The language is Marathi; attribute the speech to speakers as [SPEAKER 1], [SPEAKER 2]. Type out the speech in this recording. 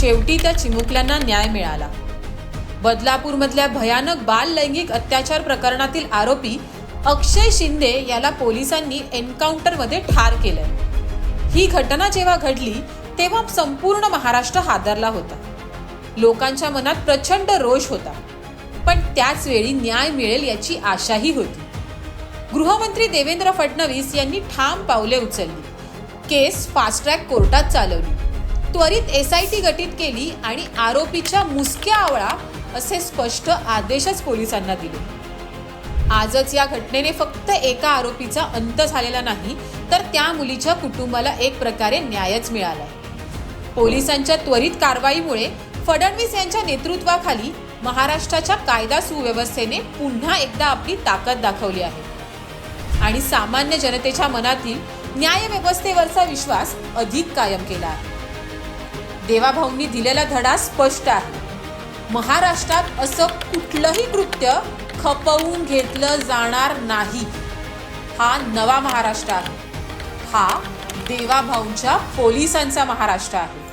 [SPEAKER 1] शेवटी त्या चिमुकल्यांना न्याय मिळाला. बदलापूरमधल्या भयानक बाल लैंगिक अत्याचार प्रकरणातील आरोपी अक्षय शिंदे याला पोलिसांनी एन्काउंटरमध्ये ठार केलंय. ही घटना जेव्हा घडली तेव्हा संपूर्ण महाराष्ट्र हादरला होता. लोकांच्या मनात प्रचंड रोष होता. पण त्याच वेळी न्याय मिळेल याची आशाही होती. गृहमंत्री देवेंद्र फडणवीस यांनी ठाम पावले उचलली. केस फास्ट ट्रॅक कोर्टात चालवली. त्वरित एस आय टी गठीत केली आणि आरोपीच्या मुसक्या आवळा असे स्पष्ट आदेशच पोलिसांना दिले. आजच या घटनेने फक्त एका आरोपीचा अंत झालेला नाही तर त्या मुलीच्या कुटुंबाला एक प्रकारे न्यायच मिळालाय. पोलिसांच्या त्वरित कारवाईमुळे फडणवीस यांच्या नेतृत्वाखाली महाराष्ट्राच्या कायदा सुव्यवस्थेने पुन्हा एकदा आपली ताकद दाखवली आहे. आणि सामान्य जनतेच्या मनातील न्यायव्यवस्थेवरचा विश्वास अधिक कायम केला आहे. देवाभाऊंनी दिलेला धडा स्पष्ट आहे. महाराष्ट्रात असं कुठलंही कृत्य खपवून घेतलं जाणार नाही. हा नवा महाराष्ट्र आहे. हा देवाभाऊंच्या पोलिसांचा महाराष्ट्र आहे.